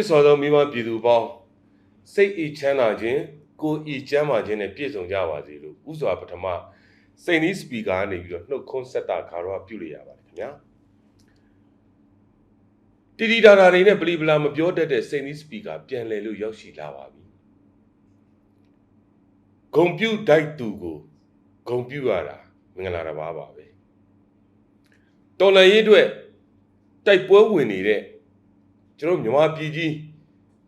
ချစ်စော်သောမိမပြည်သူပေါင်းစိတ်ဤချမ်းသာခြင်းကိုယ်ဤကျမ်းမာခြင်းနဲ့ပြည့်စုံကြပါစေလို့ဥစွာပထမစိတ်နီးစပီကာကနေပြီးတော့နှုတ်ခွန်းဆက်တာခါတော့ပြုလို့ရပါတယ်ခင်ဗျာတီတီတာတာတွေနဲ့ပလီပလာမပြောတတ်တဲ့စိတ်နီးစပီကာပြန်လည်လို့ရောက်ရှိလာပါပြီဂုံပြုတ်တိုက်သူကိုဂုံပြုတ်ရတာမင်္ဂလာတစ်ပါးပါပဲတော်လန်ရေးအတွက်တိုက်ပွဲဝင်နေတဲ့ ကျွန်တော်မြန်မာပြည်ကြီး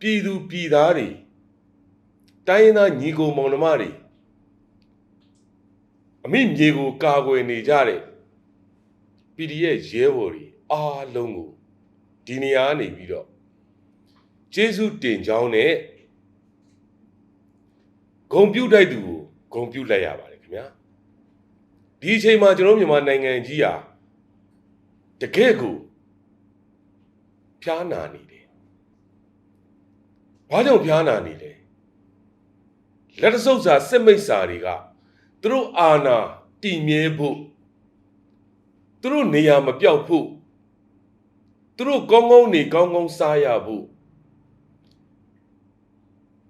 ပြည်သူပြည်သားတွေတိုင်းရင်းသားညီကိုမောင်နှမတွေအမိမြေကိုကာကွယ်နေကြတဲ့ PDF ရဲဘော်တွေအားလုံးကိုဒီနေရာကနေပြီးတော့ကျေးဇူးတင်ကြောင်းနဲ့ဂုံပြုတ်တိုက်သူကိုဂုံပြုတ်လိုက်ရပါတယ်ခင်ဗျာဒီအချိန်မှာကျွန်တော်မြန်မာနိုင်ငံကြီးဟာတကယ့်ကိုဖျားနာနေတယ် ဘာကြောင့်ဖျားနာနေလဲလက်တဆုပ်စာစစ်မိတ်စာတွေကသူတို့အာဏာတည်မြဲဖို့သူတို့နေရာမပြောက်ဖို့သူတို့ကောင်းကောင်းနေကောင်းကောင်းစားရဖို့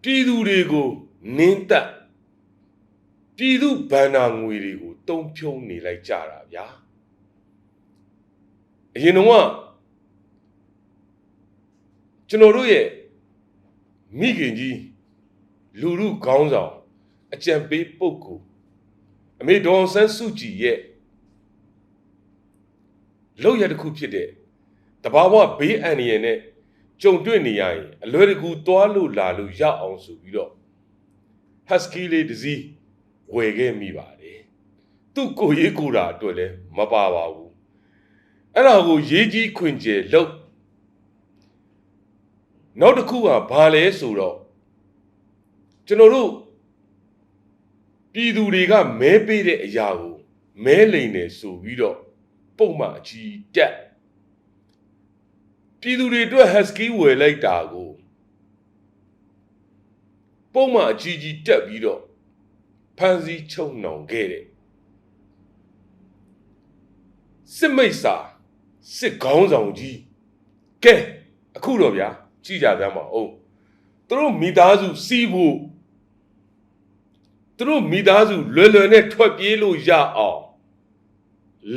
ပြည်သူတွေကိုနင်းတက်ပြည်သူဗန္နာငွေတွေကိုတုံးဖြုံနေလိုက်ကြတာဗျာအရင်တော့ကျွန်တော်တို့ရဲ့ မိခင်ကြီးလူလူခေါင်းဆောင်အကြံပေးပုဂ္ဂိုလ်အမေဒေါ်ဆန်းစုကြည်ရဲ့လောက်ရတစ်ခုဖြစ်တဲ့တဘာဝဘေးအန္တရာယ်နဲ့ကြုံတွေ့နေရရင်အလွယ်တကူသွားလို့လာလို့ရအောင်ဆိုပြီးတော့ husky လေးတစ်စီးဝယ်ခဲ့မိပါတယ်သူ့ကိုရေးကိုတာအတွက်လည်းမပါပါဘူးအဲ့ဒါကိုရေးကြီးခွင်ကျယ်လို့ နောက်တစ်ခုကဘာလဲဆိုတော့ကျွန်တော်တို့ပြည်သူတွေကမဲပေးတဲ့အရာကိုမဲလိန်နေဆိုပြီးတော့ပုံမှန်အကြီးတက်ပြည်သူတွေအတွက် husky ဝယ်လိုက်တာကိုပုံမှန်အကြီးကြီးတက်ပြီးတော့ဖန်စီချုံနှောင်ခဲ့တဲ့စစ်မိတ်စာစစ်ခေါင်းဆောင်ကြီးကဲအခုတော့ဗျာ ကြည့်ကြသမ်းပါဦးသူတို့မိသားစုစီးဖို့သူတို့မိသားစုလွယ်လွယ်နဲ့ထွက်ပြေးလို့ရအောင်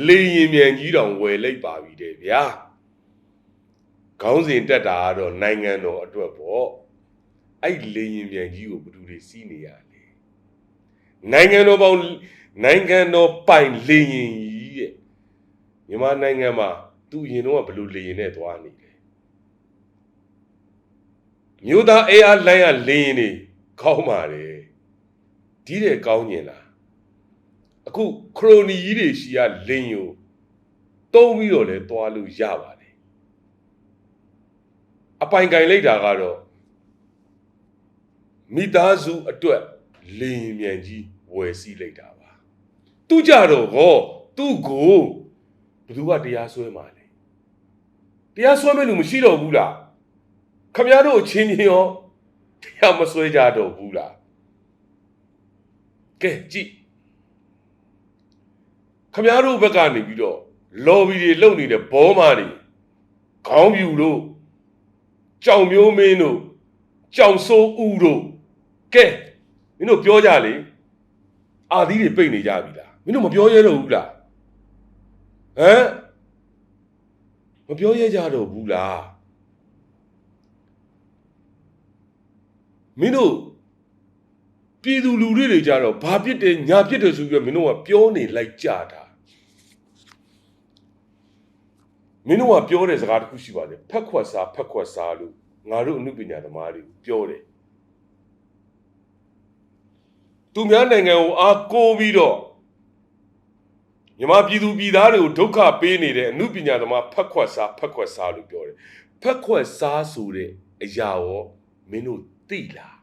လေရင်မြန်ကြီးတောင်ဝယ်လိုက်ပါပြီတဲ့ဗျာခေါင်းစဉ်တက်တာကတော့နိုင်ငံတော်အတွက်ပေါ့အဲ့လေရင်မြန်ကြီးကိုဘယ်သူတွေစီးနေရလဲနိုင်ငံတော်ပေါင်းနိုင်ငံတော်ပိုင်လေရင်ကြီးတဲ့မြန်မာနိုင်ငံမှာသူအရင်တော့ဘယ်လိုလေရင်နဲ့သွားနေလဲ မြို့သားအေးအားလိုင်းရလေရင်နေကောင်းပါတယ်ဒီတဲ့ကောင်းကျင်လားအခုခရိုနီကြီးတွေရှိရလင်းယိုတုံးပြီးတော့လဲသွားလို့ရပါတယ်အပိုင်ကင်လိုက်တာကတော့မိသားစုအတွက်လင်းမြန်ကြီးဝယ်စီးလိုက်တာပါသူကြတော့ဟောသူ့ကိုဘသူကတရားစွဲမှာလဲတရားစွဲမဲ့လူမရှိတော့ဘူးလား ခမရတို့အချင်းချင်းရောတရားမစွဲကြတော့ဘူးလားကဲကြည့်ခမရတို့ဘက်ကနေပြီးတော့ lobby တွေလုပ်နေတဲ့ဘောမာတွေခေါင်းပြူတို့ကြောင်မျိုးမင်းတို့ကြောင်စိုးဦးတို့ကဲမင်းတို့ပြောကြလေအာသီးတွေပိတ်နေကြပြီလားမင်းတို့မပြောရတော့ဘူးလားဟမ်မပြောရကြတော့ဘူးလား မင်းတို့ပြည်သူလူတွေတွေကြတော့ဘာဖြစ်တယ်ညာဖြစ်တယ်ဆိုပြီးတော့မင်းတို့ကပြောနေလိုက်ကြတာမင်းတို့ကပြောတဲ့စကားတစ်ခုရှိပါတယ်ဖက်ခွက်စားဖက်ခွက်စားလို့ငါတို့အမှုပညာသမားတွေပြောတယ်သူများနိုင်ငံကိုအားကိုးပြီးတော့မြန်မာပြည်သူပြည်သားတွေကိုဒုက္ခပေးနေတဲ့အမှုပညာသမားဖက်ခွက်စားဖက်ခွက်စားလို့ပြောတယ်ဖက်ခွက်စားဆိုတဲ့အရာရောမင်းတို့ သိလား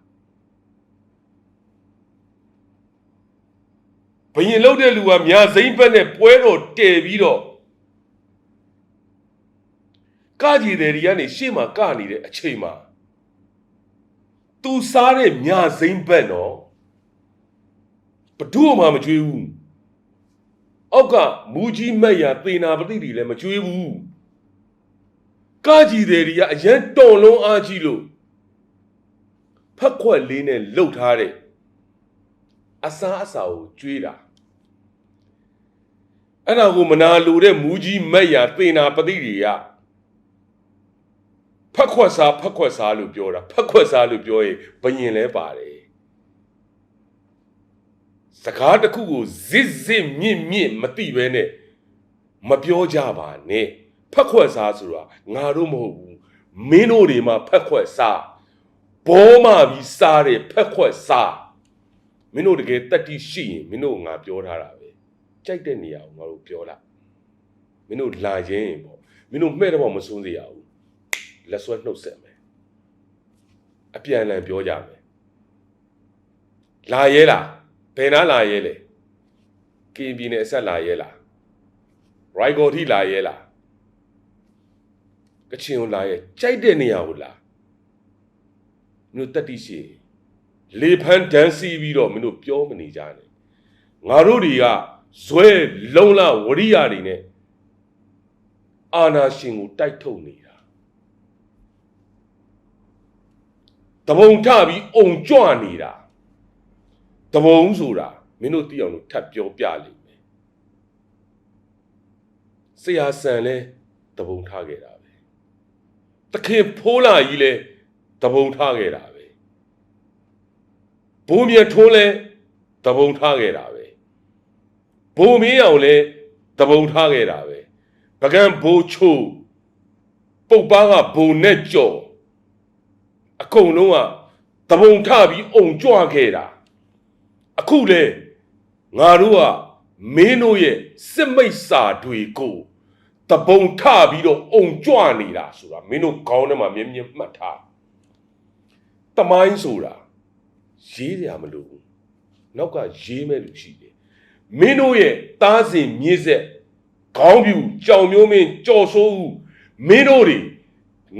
ဘယင်လောက်တဲ့လူကမြာစိမ့်ဘက်နဲ့ပွဲတော်တည်ပြီးတော့ကကြီးတယ်တွေကနေရှေ့မှာကနေတဲ့အချိန်မှာသူစားတဲ့မြာစိမ့်ဘက်နော်ဘဒုမှမကြွေးဘူးအောက်ကမူကြီးမက်ရသေနာပတိတွေလည်းမကြွေးဘူးကားကြီးတွေကအရန်တော်လုံးအားကြီးလို့ ဖက်ခွက်လေးနဲ့လှုပ်ထားတဲ့အစားအစာကိုကျွေးတာအဲ့ဒါကိုမနာလိုတဲ့မူကြီးမက်ရသေနာပတိတွေကဖက်ခွက်စားဖက်ခွက်စားလို့ပြောတာဖက်ခွက်စားလို့ပြောရင်ဘယင်လဲပါတယ်စကားတစ်ခုကိုဇစ်ဇစ်မြင့်မြင့်မသိပဲနဲ့မပြောကြပါနဲ့ဖက်ခွက်စားဆိုတာငါတို့မဟုတ်ဘူးမင်းတို့တွေမှာဖက်ခွက်စား ဘောမပြီးစားတဲ့ဖက်ခွက်စားမင်းတို့တကယ်တက်တိရှိရင်မင်းတို့ငါပြောထားတာပဲကြိုက်တဲ့နေရာကိုငါတို့ပြောလိုက်မင်းတို့လာရင်ပေါ့မင်းတို့မှဲ့တော့မစိုးစေရဘူးလက်ဆွဲနှုတ်ဆက်မယ်အပြန်အလှန်ပြောကြမယ်လာရဲလားဘယ်နာလာရဲလဲကင်ပြည်နယ်အဆက်လာရဲလားရိုက်ဂေါ်ထိလာရဲလားကချင်ကိုလာရဲကြိုက်တဲ့နေရာကိုလာ မင်းတို့တက်တိရှိရင်လေဖန်းဒန်းစီပြီးတော့မင်းတို့ပြောမနေကြနဲ့ငါတို့တွေကဇွဲလုံလဝရိယတွေနဲ့အာနာရှင်ကိုတိုက်ထုတ်နေတာတဘုံထပြီးအုံကြွနေတာတဘုံဆိုတာမင်းတို့သိအောင်လို့ထပ်ပြောပြလိမ့်မယ်ဆရာဆန်လဲတဘုံထခဲ့တာပဲတခင်ဖိုးလာကြီးလဲ တဘုံထခဲ့တာပဲဘုံမြထွန်းလဲတဘုံထခဲ့တာပဲဘုံမင်းအောင်လဲတဘုံထခဲ့တာပဲပကံဘိုးချိုးပုတ်ပါကဘုံနဲ့ကြော်အကုန်လုံးကတဘုံထပြီးအုံကြွခဲ့တာအခုလေငါတို့ကမင်းတို့ရဲ့စစ်မိတ်စာတွေကိုတဘုံထပြီးတော့အုံကြွနေတာဆိုတာမင်းတို့ခေါင်းထဲမှာမြင်းမြင်းမှတ်ထား တမိုင်းဆိုတာရေးစရာမလိုဘူးနောက်ကရေးမဲ့လူရှိတယ်မင်းတို့ရဲ့တားစင်မြင့်ဆက်ခေါင်းပြူကြောင်မျိုးမင်းကြော်ဆိုးဦးမင်းတို့တွေ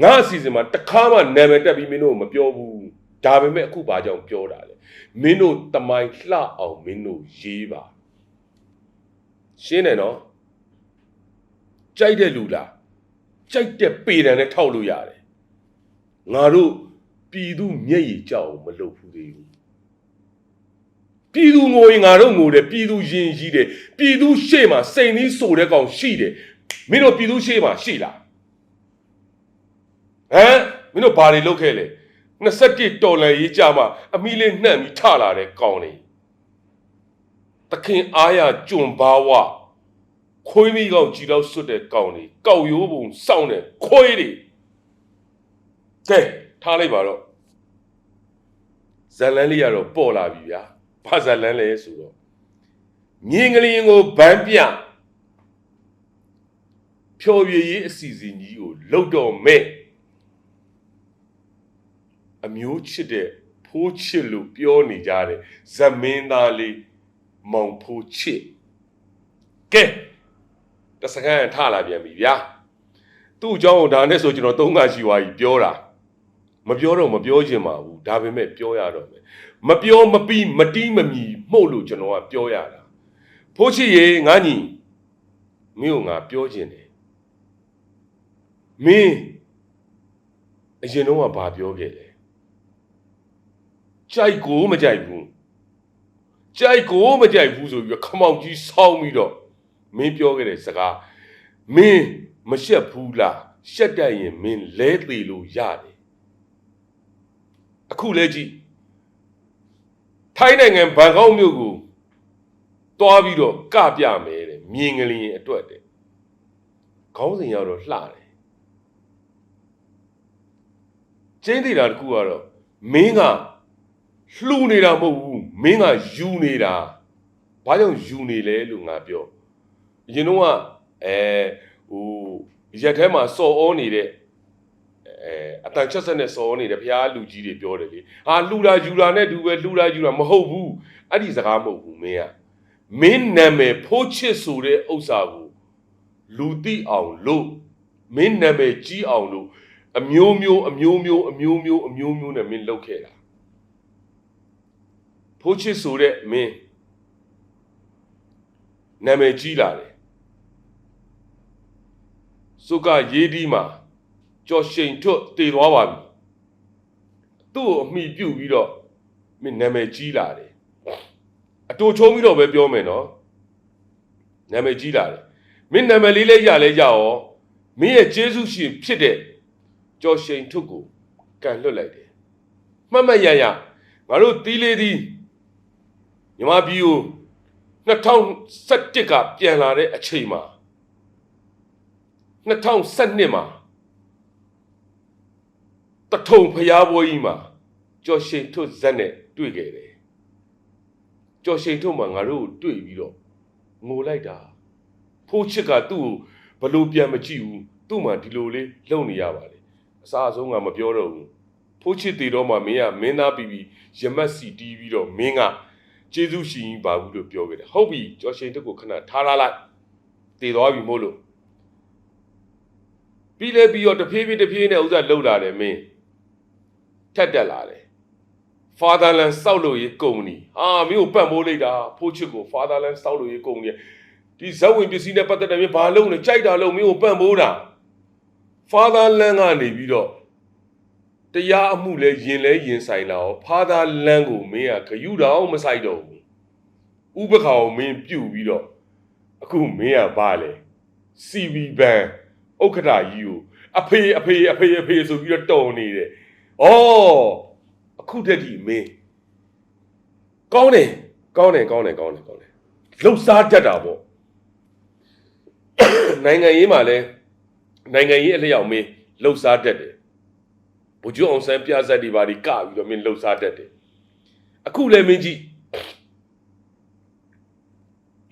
ငါအစီအစဉ်မှာတခါမှနာမည်တက်ပြီးမင်းတို့မပြောဘူးဒါပေမဲ့အခုဘာကြောင့်ပြောတာလဲမင်းတို့တမိုင်းလှအောင်မင်းတို့ရေးပါရှင်းတယ်နော်ကြိုက်တဲ့လူလားကြိုက်တဲ့ပေတံနဲ့ထောက်လို့ရတယ်ငါတို့ ပြည်သူမျက်ရည်ကြောက်အောင်မလုပ်ဘူးသေးဘူးပြည်သူငိုရင်ငါတို့ငိုတယ်ပြည်သူရင်ကြီးတယ်ပြည်သူရှေ့မှာစိန်သီးဆိုတဲ့ကောင်ရှိတယ်မင်းတို့ပြည်သူရှေ့မှာရှိလားဟမ်မင်းတို့ဘာတွေလုပ်ခဲ့လဲ21တော်လန်ရေးကြမှာအမီလေးနှံ့ပြီးထလာတဲ့ကောင်တွေတခင်အားရကြွန်ဘာဝခွေးမိကောင်ကြည်တော့စွတ်တဲ့ကောင်တွေကောက်ရိုးပုံစောင်းတဲ့ခွေးတွေကဲ ထားလိုက်ပါတော့ဇလန်းလေးကတော့ပေါ်လာပြီဗျာဘာဇလန်းလဲဆိုတော့မြင်းကလေးကိုဗန်းပြဖြော်ရည်ရေးအစီအစဉ်ကြီးကိုလှုပ်တော့မဲ့အမျိုးချစ်တဲ့ဖိုးချစ်လို့ပြောနေကြတဲ့ဇမင်းသားလေးမောင်ဖိုးချစ်ကဲတစကန်ထလာပြန်ပြီဗျာသူ့အကြောင်းကိုဒါနဲ့ဆိုကျွန်တော်သုံးခါရှိသွားပြီပြောတာ မပြောတော့မပြောချင်ပါဘူးဒါပေမဲ့ပြောရတော့မယ်မပြောမပြီးမတီးမမီမှုတ်လို့ကျွန်တော်ကပြောရတာဖိုးချစ်ရေငါညီမင်းကငါပြောချင်တယ်မင်းအရင်တော့ကဘာပြောခဲ့လဲကြိုက်ကိုမကြိုက်ဘူးကြိုက်ကိုမကြိုက်ဘူးဆိုပြီးခမောက်ကြီးဆောင်းပြီးတော့မင်းပြောခဲ့တဲ့စကားမင်းမရှက်ဘူးလားရှက်တတ်ရင်မင်းလဲသေးလို့ရတယ် အခုလဲကြည့်ထိုင်းနိုင်ငံဘန်ကောက်မြို့ကိုတွားပြီးတော့ကပြမယ်တဲ့မြင်ကလေးရင်အတွက်တဲ့ခေါင်းစဉ်ရောက်တော့လှတယ်ကျင်းသေးတာတခုကတော့မင်းကလှူနေတာမဟုတ်ဘူးမင်းကယူနေတာဘာကြောင့်ယူနေလဲလို့ငါပြောအရင်တော့ကအဲဟိုရက်ထဲမှာစော်ဩနေတဲ့ အဲအတန်ချက်ဆက်နဲ့စော်နေတဲ့ဘုရားလူကြီးတွေပြောတယ်လေဟာလှူတာယူတာနဲ့တူပဲလှူတာယူတာမဟုတ်ဘူးအဲ့ဒီစကားမဟုတ်ဘူးမင်းကမင်းနာမည်ဖိုးချစ်ဆိုတဲ့ဥစ္စာကိုလူသိအောင်လို့မင်းနာမည်ကြီးအောင်လို့အမျိုးမျိုးအမျိုးမျိုးအမျိုးမျိုးအမျိုးမျိုးနဲ့မင်းလုပ်ခဲ့တာဖိုးချစ်ဆိုတဲ့မင်းနာမည်ကြီးလာတယ်စုကရေးဒီမှာ ကြော်ရှိန်ထွတ်တည်သွားပါပြီသူ့ကိုအမိပြုတ်ပြီးတော့မင်းနာမည်ကြီးလာတယ်အတူချုံပြီးတော့ပဲပြောမယ်နော်နာမည်ကြီးလာတယ်မင်းနာမည်လေးလေးရလဲရရောမင်းရဲ့ကျေးဇူးရှင်ဖြစ်တဲ့ကြော်ရှိန်ထွတ်ကိုကန်လွတ်လိုက်တယ်မှတ်မှတ်ရရငါတို့တီးလေးသည်မြမပြည်ကို2017ကပြန်လာတဲ့အချိန်မှာ2012မှာ တထုံဖျားပွဲကြီးမှာကျော်ရှိန်ထွတ်ဇက်နဲ့တွေ့ခဲ့တယ်ကျော်ရှိန်ထွတ်မှာငါတို့ကိုတွေ့ပြီးတော့ငိုလိုက်တာဖိုးချစ်ကသူ့ကိုဘလို့ပြန်မကြည့်ဘူးသူ့မှာဒီလိုလေးလုံနေရပါလေအစားအဆုံးကမပြောတော့ဘူးဖိုးချစ်တည်တော့မှမင်းကမင်းသားပြီးပြီးရမက်စီတီးပြီးတော့မင်းကကျေးဇူးရှင်ကြီးပါဘူးလို့ပြောခဲ့တယ်ဟုတ်ပြီကျော်ရှိန်ထွတ်ကိုခဏထားလာလိုက်တည်သွားပြီမို့လို့ပြီးလဲပြီးတော့တဖြည်းဖြည်းတဖြည်းနဲ့ဥစ္စာလှုပ်လာတယ်မင်း ထက်တက်လာတယ် Fatherland စောက်လို့ရေးကုမ္ပဏီဟာမင်းကိုပတ်မိုးလိုက်တာဖိုးချစ်ကို Fatherland စောက်လို့ရေးကုမ္ပဏီဒီဇက်ဝင်ပစ္စည်းနဲ့ပတ်သက်တယ်မင်းဘာလုပ်လဲကြိုက်တာလို့မင်းကိုပတ်မိုးတာ Fatherland ကနေပြီးတော့တရားအမှုလဲရင်လဲရင်ဆိုင်လာရော Fatherland ကိုမင်းကဂယုတော်မဆိုင်တော့ဘူးဥပခါကိုမင်းပြုတ်ပြီးတော့အခုမင်းကဘာလဲ CB ဘန်ဥက္ကဋ္ဌကြီးကိုအဖေအဖေအဖေအဖေဆိုပြီးတော့တော်နေတယ်။ အော်အခုတည်းဒီမင်းကောင်းတယ်ကောင်းတယ်ကောင်းတယ်ကောင်းတယ်ကောင်းတယ်လှုပ်ရှားတတ်တာပေါ့နိုင်ငံရေးမှာလဲနိုင်ငံရေးအလျောက်မင်းလှုပ်ရှားတတ်တယ်ဘုကျုံအောင်ဆန်းပြဆက်တွေပါဒီကပြီးတော့မင်းလှုပ်ရှားတတ်တယ်အခုလဲမင်းကြီး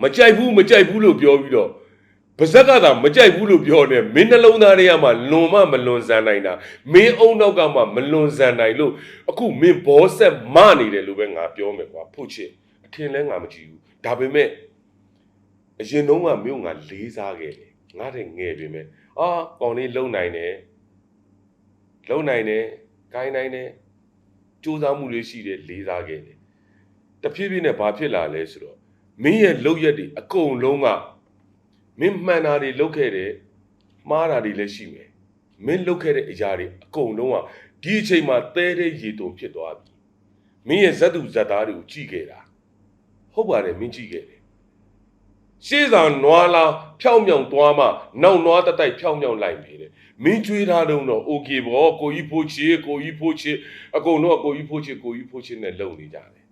မကြိုက်ဘူးမကြိုက်ဘူးလို့ပြောပြီးတော့ ပါဇက်ကသာမကြိုက်ဘူးလို့ပြောနေမင်းနှလုံးသားတွေကမှလွန်မမလွန်ဆန်နိုင်တာမင်းအုံနောက်ကမှမလွန်ဆန်နိုင်လို့အခုမင်းဘောဆက်မနေတယ်လို့ပဲငါပြောမယ်ကွာဖို့ချစ်အထင်လဲငါမကြည့်ဘူးဒါပေမဲ့အရင်တုန်းကမင်းကငါလေးစားခဲ့တယ်ငါတဲ့ငယ်ပြီမဲ့အာကောင်လေးလုံနိုင်တယ်လုံနိုင်တယ်ဂိုင်းနိုင်တယ်စူးစမ်းမှုလေးရှိတယ်လေးစားခဲ့တယ်တဖြည်းဖြည်းနဲ့ဘာဖြစ်လာလဲဆိုတော့မင်းရဲ့လုံရက်တွေအကုန်လုံးက မင်းမှန်တာတွေလုပ်ခဲ့တယ်မှားတာတွေလည်းရှိမယ်မင်းလုပ်ခဲ့တဲ့အရာတွေအကုန်လုံးကဒီအချိန်မှာသဲတဲ့ရေတုံဖြစ်သွားပြီမင်းရဲ့ဇက်သူဇက်သားတွေကိုကြည့်ခဲ့တာဟုတ်ပါတယ်မင်းကြည့်ခဲ့တယ်ရှေးဆောင်နွားလာဖြောင်းမြောင်သွားမှနောက်နွားတတိုက်ဖြောင်းမြောင်လိုက်ပြီလေမင်းကြွေးထားတော့တော့ okay ဘောကိုကြီးဖိုးချေကိုကြီးဖိုးချေအကုန်တော့ကိုကြီးဖိုးချေကိုကြီးဖိုးချေနဲ့လုံနေကြတယ်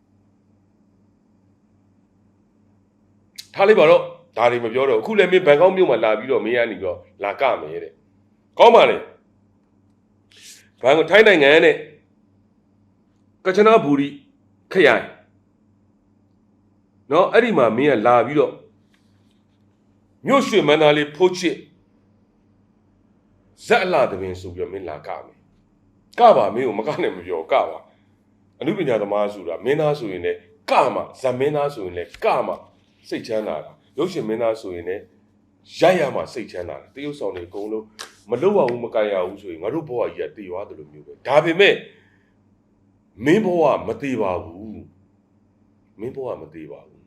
ထားလိုက်ပါတော့ ဒါတွေမပြောတော့အခုလည်းမင်းဘန်ကောက်မြို့မှာလာပြီးတော့မင်းကနေပြီးတော့လာကမယ်တဲ့ကောင်းပါလေဘန်ကောက်ထိုင်းနိုင်ငံနဲ့ကချနာဘူရီခရိုင်နော်အဲ့ဒီမှာမင်းကလာပြီးတော့မြို့ရွှေမန္တလေးဖိုးချစ်ဇက်အလာတပင်ဆိုပြီးတော့မင်းလာကမယ်ကပါမင်းကိုမကနဲ့မပြောကပါအနုပညာသမားဆိုတာမင်းသားဆိုရင်လည်းကမှဇမင်းသားဆိုရင်လည်းကမှစိတ်ချမ်းသာတာ ရုပ်ရှင်မင်းသားဆိုရင်လည်းရိုက်ရမှစိတ်ချမ်းသာတယ်တရုပ်ဆောင်တွေအကုန်လုံးမလွတ်ရဘူးမကန်ရဘူးဆိုရင်ငါတို့ဘဝကြီးကတည်သွားတယ်လို့မျိုးပဲဒါပေမဲ့မင်းဘဝမတည်ပါဘူးမင်းဘဝမတည်ပါဘူး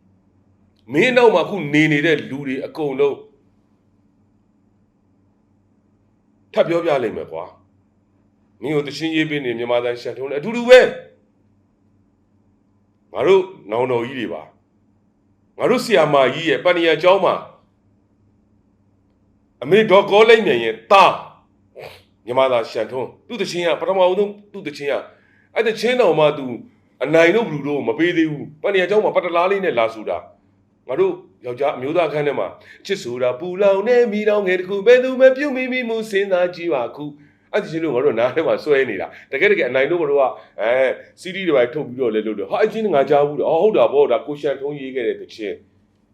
မင်းနောက်မှာခုနေနေတဲ့လူတွေအကုန်လုံးထပ်ပြောပြလိုက်မယ်ကွာမင်းတို့တချင်းရေးပေးနေမြန်မာသားရှန်ထုံးတယ်အတူတူပဲငါတို့နောင်တော်ကြီးတွေပါ ငါတို့ဆီယာမာကြီးရဲ့ပဏိယကျောင်းမှာအမေဒေါ်ကောလိမ့်မြန်ရဲ့တာညီမသာရှန်ထုံးသူ့တချင်းကပထမဦးဆုံးသူ့တချင်းကအဲ့တချင်းတော်မှသူအနိုင်တို့ဘလူတို့မပေးသေးဘူးပဏိယကျောင်းမှာပတ်တလားလေးနဲ့လာဆိုတာငါတို့ယောက်ျားအမျိုးသားခန်းထဲမှာချစ်ဆိုတာပူလောင်နေမိတော်ငယ်တခုဘယ်သူမှပြုတ်မိမိမှုစဉ်းစားကြည့်ပါခု အဲ့ဒီချင်းတို့ငါတို့နားထဲမှာစွဲနေတာတကယ်တကယ်အနိုင်တို့ဘတို့ကအဲစီးတီတွေပဲထုတ်ပြီးတော့လဲလို့လို့ဟာအချင်းငါကြားဘူးတော့အော်ဟုတ်တာဗောဒါကိုရှန်ထုံးရေးခဲ့တဲ့တချင်း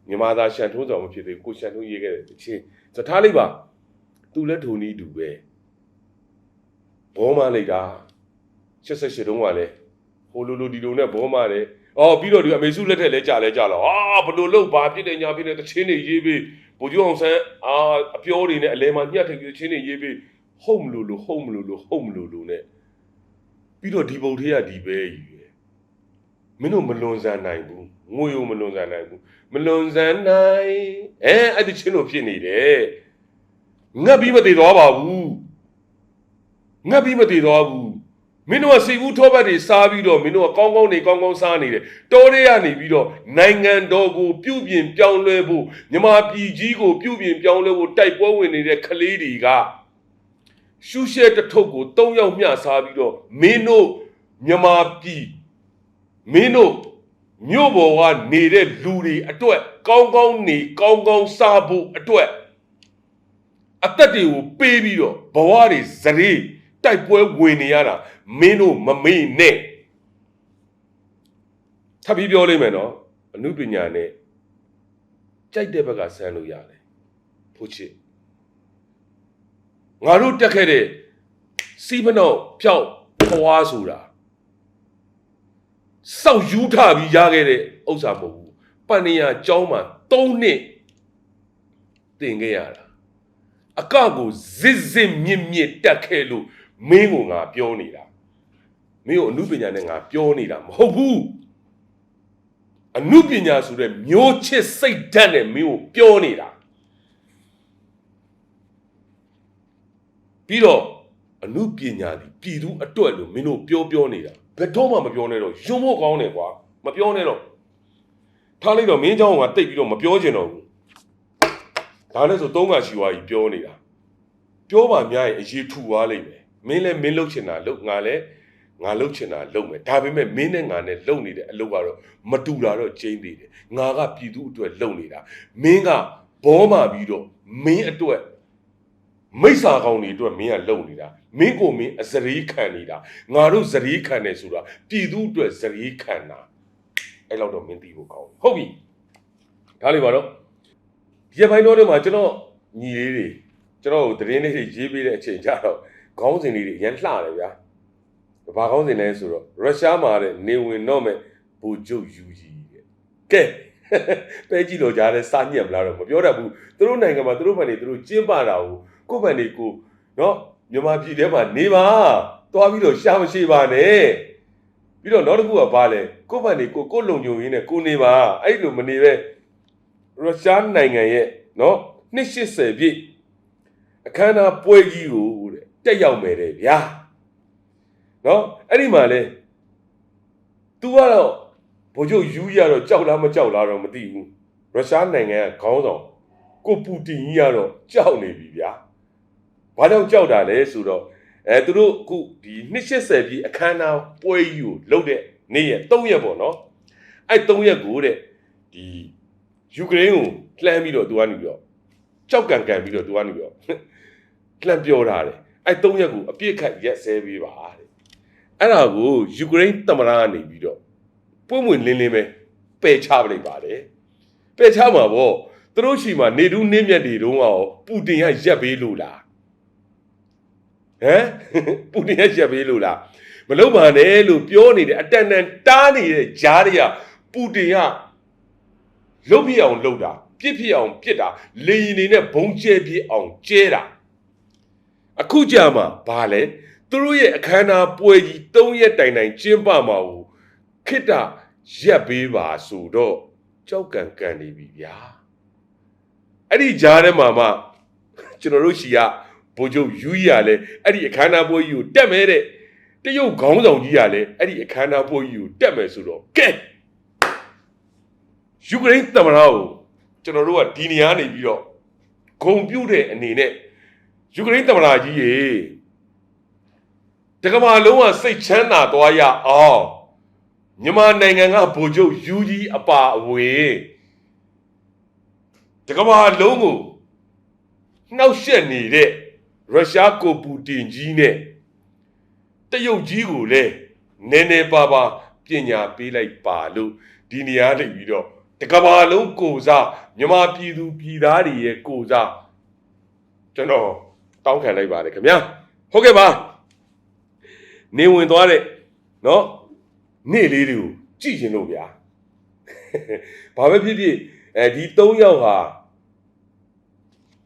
မြန်မာသားရှန်ထုံးဆောင်မဖြစ်သေးဘူးကိုရှန်ထုံးရေးခဲ့တဲ့တချင်းစထားလိုက်ပါသူလည်းဒုံနီးတူပဲဘောမလိုက်တာ88တုန်းကလည်းဟိုလိုလိုဒီလိုနဲ့ဘောမတယ်အော်ပြီးတော့ဒီအမေစုလက်ထက်လဲကြာလဲကြာတော့ဟာဘလို့လို့ဘာဖြစ်တယ်ညာဖြစ်တယ်တချင်းတွေရေးပြီးဘိုလ်ကျူအောင်ဆန်းအာအပြောတွေနဲ့အလဲမှာညှက်ထည့်ပြီးတချင်းတွေရေးပြီး ဟုတ်မလို့လို့ဟုတ်မလို့လို့ဟုတ်မလို့လို့ ਨੇ ပြီးတော့ဒီဘုံထေးကဒီပဲကြီးပဲမင်းတို့မလွန်ဆန်နိုင်ဘူးငွေယုံမလွန်ဆန်နိုင်ဘူးမလွန်ဆန်နိုင်အဲအဲ့ဒီချင်းတို့ဖြစ်နေတယ်ငတ်ပြီးမသေးသွားပါဘူးငတ်ပြီးမတည်တော့ဘူးမင်းတို့ကစိတ်ဘူးထောပတ်တွေစားပြီးတော့မင်းတို့ကကောင်းကောင်းနေကောင်းကောင်းစားနေတယ်တောထဲကနေပြီးတော့နိုင်ငံတော်ကိုပြုပြင်ပြောင်းလဲဖို့မြမပြည်ကြီးကိုပြုပြင်ပြောင်းလဲဖို့တိုက်ပွဲဝင်နေတဲ့ကလေးတွေက ရှုရှဲတစ်ထုပ်ကို၃ယောက်မျှစားပြီးတော့မင်းတို့မြမပြည်မင်းတို့မြို့ပေါ်ကနေတဲ့လူတွေအတွက်ကောင်းကောင်းနေကောင်းကောင်းစားဖို့အတွက်အသက်တွေကိုပေးပြီးတော့ဘဝတွေဇရေတိုက်ပွဲဝင်နေရတာမင်းတို့မမေ့နဲ့ထပ်ပြီးပြောလိမ့်မယ်နော်အမှုပညာနဲ့ကြိုက်တဲ့ဘက်ကဆန်းလို့ရတယ်ဖို့ချစ် ငါတို့တက်ခဲ့တဲ့စီးမနှောက်ဖြောက်ဖွားဆိုတာစောက်ယူထပြီးရခဲ့တဲ့ဥစ္စာမဟုတ်ဘူးပဏ္ဏယာကျောင်းမှာ၃နှစ်သင်ခဲ့ရတာအကကိုဇစ်ဇစ်မြင့်မြင့်တက်ခဲ့လို့မင်းကိုငါပြောနေတာမင်းကိုအမှုပညာနဲ့ငါပြောနေတာမဟုတ်ဘူးအမှုပညာဆိုတဲ့မျိုးချစ်စိတ်ဓာတ်နဲ့မင်းကိုပြောနေတာ ပြီးတော့အမှုပညာဒီပြည်သူအတွက်လို့မင်းတို့ပြောပြောနေတာဘယ်တော့မှမပြောနဲ့တော့ယုံဖို့ကောင်းတယ်ကွာမပြောနဲ့တော့ထားလိုက်တော့မင်းเจ้าကတိတ်ပြီးတော့မပြောချင်တော့ဘူး ဒါလည်းဆိုသုံးကရှိသွားပြီပြောနေတာပြောပါများရင်အရေးထူသွားလိမ့်မယ်မင်းလည်းမင်းလှုပ်ချင်တာလှုပ်ငါလည်းငါလှုပ်ချင်တာလှုပ်မယ်ဒါပေမဲ့မင်းနဲ့ငါနဲ့လှုပ်နေတဲ့အလုပ်ကတော့မတူတာတော့ကျင်းသေးတယ်ငါကပြည်သူအတွက်လှုပ်နေတာမင်းကဘောမာပြီးတော့မင်းအတွက် မိစ္ဆာကောင်းတွေအတွက်မင်းကလှုပ်နေတာမင်းကိုမင်းအစရီးခံနေတာငါတို့စရီးခံနေဆိုတာပြည်သူအတွက်စရီးခံတာအဲ့လောက်တော့မင်းသိဖို့ကောင်းတယ်ဟုတ်ပြီဒါလေးပါတော့ဒီဘိုင်းတော်တွေမှာကျွန်တော်ညီလေးတွေကျွန်တော်တို့သတင်းလေးတွေရေးပေးတဲ့အချိန်ကျတော့ခေါင်းစဉ်လေးတွေအရင်လှတယ်ဗျာ။ဘာခေါင်းစဉ်လဲဆိုတော့ရုရှားမှာတဲ့နေဝင်တော့မဲ့ဘူဂျုတ်ယူကြီးတဲ့။ကဲပဲကြည့်လို့ကြားတဲ့စာညက်မလားတော့မပြောတတ်ဘူး။သူတို့နိုင်ငံမှာသူတို့ဘန်တွေသူတို့ကျင်းပတာကို ကိုယ့်ဘန်တွေကိုနော်မြန်မာပြည်ထဲမှာနေပါသွားပြီးတော့ရှာမရှိပါနဲ့။ပြီးတော့နောက်တစ်ခုကဘာလဲကိုယ့်ဘန်တွေကိုကိုယ့်လုံခြုံရေးနဲ့ကိုနေပါအဲ့လိုမနေပဲရုရှားနိုင်ငံရဲ့နော်280ပြည့်အခမ်းအနားပွဲကြီးကိုတဲ့တက်ရောက်မယ်တဲ့ဗျာနော်အဲ့ဒီမှာလဲ तू ကတော့ဘိုလ်ချုပ်ယူရတော့ကြောက်လားမကြောက်လားတော့မသိဘူးရုရှားနိုင်ငံကခေါင်းဆောင်ကိုပူတင်ကြီးကတော့ကြောက်နေပြီဗျာ ဘာကြောင့်ကြောက်တာလဲဆိုတော့အဲသူတို့အခုဒီ280ပြည့်အခမ်းအနားပွဲကြီးကိုလုပ်တဲ့နေ့ရက်3ရက်ပေါ့နော်အဲ့3ရက်ကိုတဲ့ဒီယူကရိန်းကိုလှမ်းပြီးတော့သူကနေပြီးတော့ကြောက်ကန်ကန်ပြီးတော့သူကနေပြီးတော့လှမ်းပြောထားတယ်အဲ၃ရက်ကိုအပြစ်ခတ်ရက်ဆဲပေးပါတဲ့အဲ့ဒါကိုယူကရိန်းသမ္မတကနေပြီးတော့ပွင့်ပွင့်လင်းလင်းပဲပယ်ချပလိုက်ပါတယ်ပယ်ချမှာပေါ့သူတို့ရှိမှာနေတူးနင်းမြတ်တွေတုန်းကရောပူတင်ကရက်ပေးလို့လား ဟမ်ပူတင်ကရက်ပေးလို့လားမလုံးပါနဲ့လို့ပြောနေတယ်အတန်တန်တားနေတဲ့ဂျားတွေကပူတင်ကလုတ်ပြအောင်လုတ်တာပြစ်ပြအောင်ပြစ်တာလေရင်နေနဲ့ဘုံကျဲပြအောင်ကျဲတာအခုကြမှာဘာလဲသူတို့ရဲ့အခမ်းအနားပွဲကြီး၃ရက်တိုင်တိုင်ကျင်းပမှာကိုခိတ္တရက်ပေးပါဆိုတော့ကြောက်ကန်ကန်နေပြီဗျာအဲ့ဒီကြားထဲမှာမှကျွန်တော်တို့ရှီက ဘိုးချုပ်ယူကြီးရလဲအဲ့ဒီအခမ်းအနားပွဲကြီးကိုတက်မဲတဲ့တရုတ်ခေါင်းဆောင်ကြီးရလဲအဲ့ဒီအခမ်းအနားပွဲကြီးကိုတက်မယ်ဆိုတော့ကဲယူကရိန်းသမ္မတကိုကျွန်တော်တို့ကဒီနေရာနေပြီးတော့ဂုံပြုတ်တဲ့အနေနဲ့ယူကရိန်းသမ္မတကြီးရေတကမာလုံးကစိတ်ချမ်းသာသွားရအောင်မြန်မာနိုင်ငံကဗိုလ်ချုပ်ယူကြီးအပါအဝင်တကမာလုံးကိုနှောက်ယှက်နေတဲ့ ရုရှားကိုပူတင်ကြီးနဲ့တရုတ်ကြီးကိုလည်းနည်းနည်းပါးပါးပညာပေးလိုက်ပါလို့ဒီနေရာနေပြီးတော့ တကဘာလုံးကိုစားမြမပြည်သူပြည်သားတွေရဲ့ကိုစားကျွန်တော်တောင်းခံလိုက်ပါတယ်ခင်ဗျာဟုတ်ကဲ့ပါနေဝင်သွားတဲ့เนาะနေ့လေးတွေကိုကြည့်ရင်လို့ဗျာဘာပဲဖြစ်ဖြစ်အဲဒီ၃ယောက်ဟာ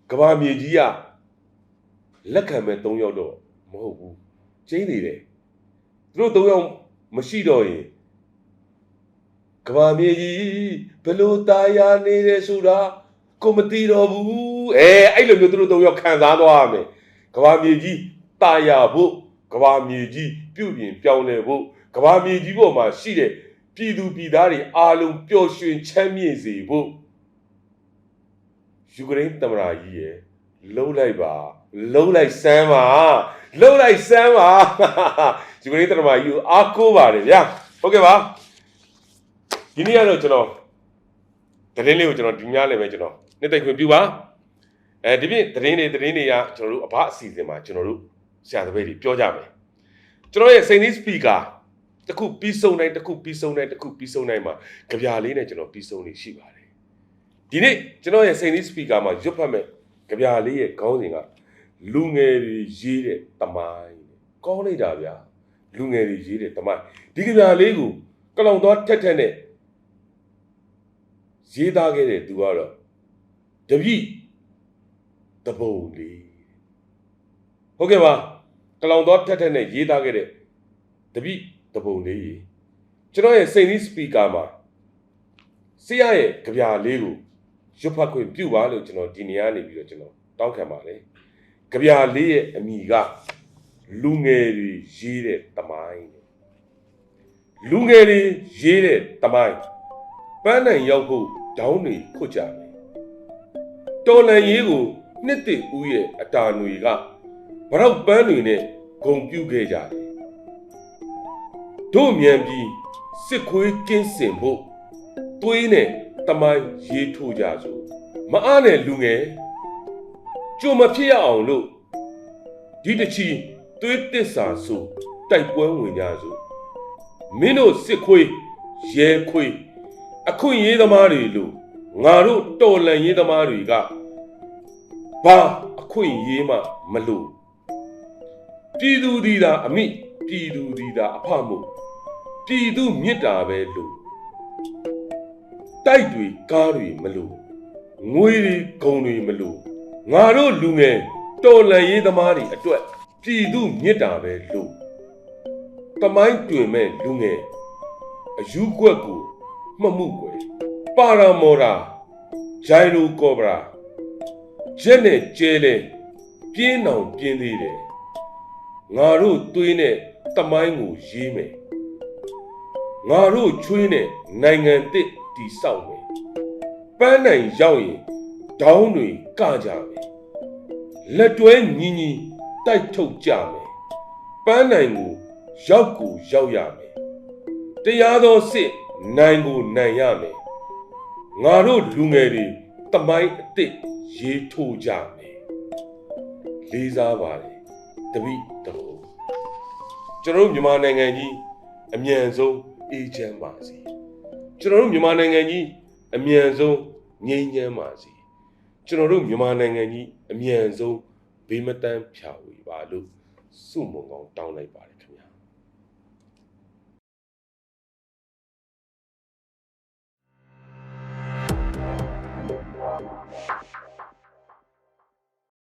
ကဘာမြေကြီးက လက်ခံမဲ့၃ယောက်တော့မဟုတ်ဘူးကျင်းနေတယ်သူတို့၃ယောက်မရှိတော့ရင် ကဘာမြေကြီးဘလို့ตายာနေတယ်ဆိုတာကိုမသိတော့ဘူးအဲအဲ့လိုမျိုးသူတို့တော့ရောက်ခံစားသွားရမယ်ကဘာမြေကြီးตายာဖို့ ကဘာမြေကြီးပြုတ်ပြင်ပြောင်းလဲဖို့ကဘာမြေကြီးပေါ်မှာရှိတဲ့ပြည်သူပြည်သားတွေအားလုံးပျော်ရွှင်ချမ်းမြေ့စေဖို့ယူကရိန်းသမ္မတကြီးရဲ့လှုပ်လိုက်ပါ လှုပ်လိုက်စမ်းပါလှုပ်လိုက်စမ်းပါယူကရိန်းသမ္မတကြီးကိုအားကိုးပါတယ်ဗျာဟုတ်ကဲ့ပါဒီနေ့ကတော့ကျွန်တော်သတင်းလေးကိုကျွန်တော်ဒီညလည်းပဲကျွန်တော်နှစ်သိမ့်ခွင့်ပြုပါအဲဒီပြင်သတင်းတွေသတင်းတွေကကျွန်တော်တို့အဘအစီအစဉ်မှာကျွန်တော်တို့ဆရာသပည့်တွေပြောကြမယ်ကျွန်တော်ရဲ့စိန်သီးစပီကာတစ်ခုပြီးဆုံးတိုင်းတစ်ခုပြီးဆုံးတိုင်းတစ်ခုပြီးဆုံးတိုင်းမှာကြပြလေးနဲ့ကျွန်တော်ပြီးဆုံးနေရှိပါတယ်ဒီနေ့ကျွန်တော်ရဲ့စိန်သီးစပီကာမှာရွတ်ဖတ်မဲ့ကြပြလေးရဲ့ခေါင်းစဉ်က လူငယ်တွေရေးတဲ့တမိုင်းကောင်းလိုက်တာဗျာလူငယ်တွေရေးတဲ့တမိုင်းဒီကြပြလေးကိုကလောင်သွားထက်ထက်နဲ့ရေးသားခဲ့တဲ့သူကတော့တပိတပုံလေးဟုတ်ကဲ့ပါကလောင်သွားထက်ထက်နဲ့ရေးသားခဲ့တဲ့တပိတပုံလေးကျွန်တော်ရဲ့စိန်သီးစပီကာမှာဆရာရဲ့ကြပြလေးကိုရွတ်ဖတ်ခွင့်ပြုပါလို့ကျွန်တော်ဒီနေရာနေပြီးတော့ကျွန်တော်တောင်းခံပါတယ် ကြပြလေးရဲ့အမိကလူငယ်တွေရေးတဲ့တမိုင်းလူငယ်တွေရေးတဲ့တမိုင်းပန်းနိုင်ရောက်ဖို့ဒေါင်းတွေဖွတ်ကြတယ်တော်လန်ရေးကိုနှစ်သိဦးရဲ့အတာຫນွေကဗရောက်ပန်းတွေနဲ့ဂုံပြုတ်ခဲ့ကြတယ်တို့မြန်ပြီးစစ်ခွေးကင်းစင်ဖို့သွေးနဲ့တမိုင်းရေးထိုးကြစို့မအားနဲ့လူငယ် ကြုံမဖြစ်ရအောင်လို့ဒီတချီသွေးတစ္ဆာဆိုတိုက်ပွဲဝင်ကြစို့မင်းတို့စစ်ခွေးရဲခွေးအခွင့်ရေးသမားတွေလို့ငါတို့တော်လန်ရေးသမားတွေကဘာအခွင့်ရေးမှမလို့ပြည်သူဒီသာအမိပြည်သူဒီသာအဖမို့ပြည်သူမြစ်တာပဲလို့တိုက်တွေကားတွေမလို့ငွေတွေဂုံတွေမလို့ ငါတို့လူငယ်တော်လန်ရေးသမားတွေအတွက်ပြည်သူမြစ်တာပဲလို့တမိုင်းတွင်မဲ့လူငယ်အယူကွက်ကိုမှတ်မှုကွယ်ပါရာမော်ရာဂျိုင်ရိုကောဘရာရက်နဲ့ကျဲလဲပြင်းအောင်ပြင်းသေးတယ်ငါတို့သွေးနဲ့တမိုင်းကိုရေးမယ်ငါတို့ချွေးနဲ့နိုင်ငံတစ်တီဆောက်မယ်ပန်းနိုင်ရောက်ရင် ဒေါင်းတွေကကြမယ်လက်တွဲညီညီတိုက်ထုတ်ကြမယ်ပန်းနိုင်ကိုရောက်ကိုရောက်ရမယ်တရားသောစစ်နိုင်ကိုနိုင်ရမယ်ငါတို့လူငယ်တွေတမိုင်းအစ်စ်ရေးထိုးကြမယ်လေးစားပါတယ်တပိတော်ကျွန်တော်တို့မြန်မာနိုင်ငံကြီးအမြန်ဆုံးအေးချမ်းပါစေကျွန်တော်တို့မြန်မာနိုင်ငံကြီးအမြန်ဆုံးငြိမ်းချမ်းပါစေ ကျွန်တော်တို့မြန်မာနိုင်ငံကြီးအမြန်ဆုံးဘေးမတန်းဖြာဝေပါလို့စုမုံကောင်းတောင်းလိုက်ပါတယ်ခင်ဗျာ Thank